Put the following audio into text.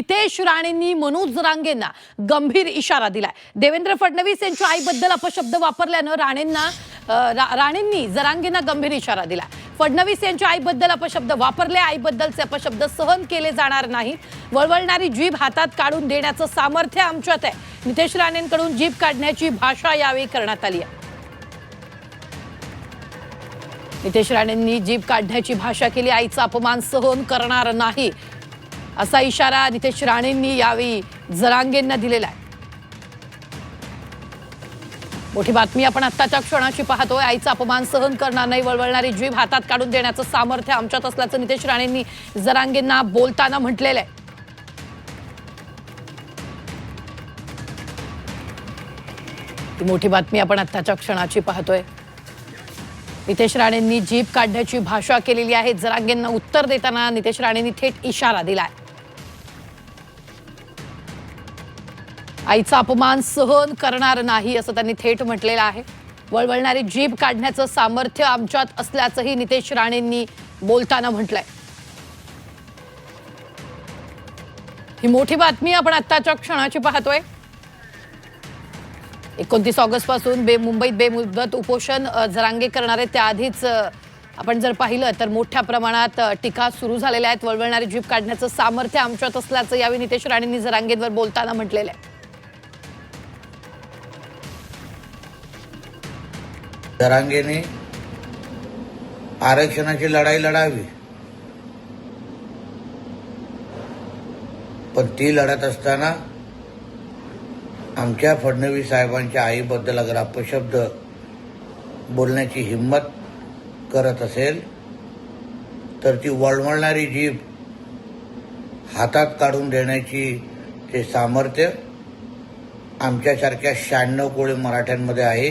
नितेश राणेंनी मनोज रांगेंना गंभीर इशारा दिलाय. देवेंद्र फडणवीस यांच्या आईबद्दल अपशब्द वापरल्यानं राणेंना रा- राणेंनी जरांगेंना गंभीर इशारा दिलाय. फडणवीस यांच्या आईबद्दल अपशब्द वापरले आईबद्दलचे अपशब्द सहन केले जाणार नाहीत. वळवळणारी जीभ हातात काढून देण्याचं सामर्थ्य आमच्यात आहे. नितेश राणेंकडून जीभ काढण्याची भाषा यावेळी करण्यात आली आहे. नितेश राणेंनी जीभ काढण्याची भाषा केली आईचा अपमान सहन करणार नाही. असा इशारा नितेश राणेंनी यावेळी जरांगेंना दिलेला आहे. मोठी बातमी आपण आत्ताच्या क्षणाची पाहतोय. आईचा अपमान सहन करणार नाही वळवळणारी जीव हातात काढून देण्याचं सामर्थ्य आमच्यात असल्याचं नितेश राणेंनी जरांगेंना बोलताना म्हटलेलं आहे. ती मोठी बातमी आपण आत्ताच्या क्षणाची पाहतोय. नितेश राणेंनी जीप काढण्याची भाषा केलेली आहे. जरांगेंना उत्तर देताना नितेश राणेंनी थेट इशारा दिलाय. आईचा अपमान सहन करणार नाही असं त्यांनी थेट म्हटलेलं आहे. वळवळणारी जीभ काढण्याचं सामर्थ्य आमच्यात असल्याचंही नितेश राणेंनी बोलताना म्हटलंय. ही मोठी बातमी आपण आत्ताच्या क्षणाची पाहतोय. एकोणतीस ऑगस्टपासून बे मुंबईत बेमुदत उपोषण जरांगे करणारे त्याआधीच आपण जर पाहिलं तर मोठ्या प्रमाणात टीका सुरू झालेल्या आहेत. वळवळणारी जीप काढण्याचं सामर्थ्य आमच्यात असल्याचं यावेळी नितेश राणेंनी जरांगेंवर बोलताना म्हटलेलं आहे. जरांगेने आरक्षणाची लढाई लढावी. पण ती लढत असताना आमच्या फडणवीस साहेबांच्या आईबद्दल अगर अपशब्द बोलण्याची हिंमत करत असेल तर ती वळवळणारी जीभ हातात काढून देण्याची ते सामर्थ्य आमच्यासारख्या शहाण्णव कोळी मराठ्यांमध्ये आहे.